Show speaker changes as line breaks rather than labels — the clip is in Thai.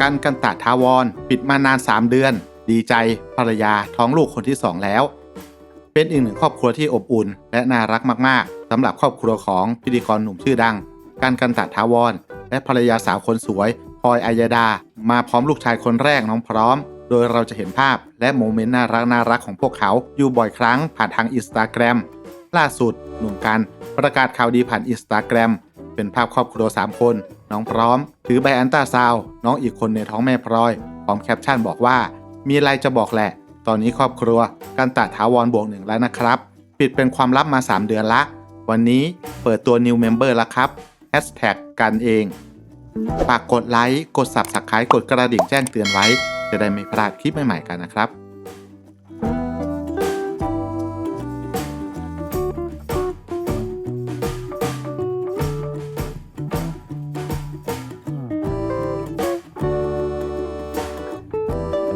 กันกันตะทาวร ปิดมานาน 3 เดือน ดีใจภรรยาท้องลูกคนที่ 2 แล้ว เป็นอีกหนึ่งครอบครัวที่อบอุ่น และน่ารักมากๆสำหรับครอบครัวของพิธีกรหนุ่มชื่อดัง กันกันตะทาวร และภรรยาสาวคนสวยพลอยอายดา มาพร้อมลูกชายคนแรกน้องพร้อม โดยเราจะเห็นภาพและโมเมนต์น่ารักน่ารักของพวกเขาอยู่บ่อยครั้งผ่านทางอินสตาแกรมล่าสุดหนุ่มกันประกาศข่าวดีผ่านอินสตาแกรมเป็นภาพครอบครัว 3 คน น้องพร้อม ถือใบอันตาซาว น้องอีกคนในท้องแม่พลอย พร้อมแคปชั่นบอกว่า มีอะไรจะบอกแหละ ตอนนี้ครอบครัวกันตะถาวรบวกหนึ่งแล้วนะครับ ปิดเป็นความลับมา 3 เดือนละ วันนี้เปิดตัว new member ล้วครับ Hashtag กันเองฝากกดไลค์ กด Subscribe กดกระดิ่งแจ้งเตือนไว้ จะได้ไม่พลาดคลิปใหม่ๆกันนะครับ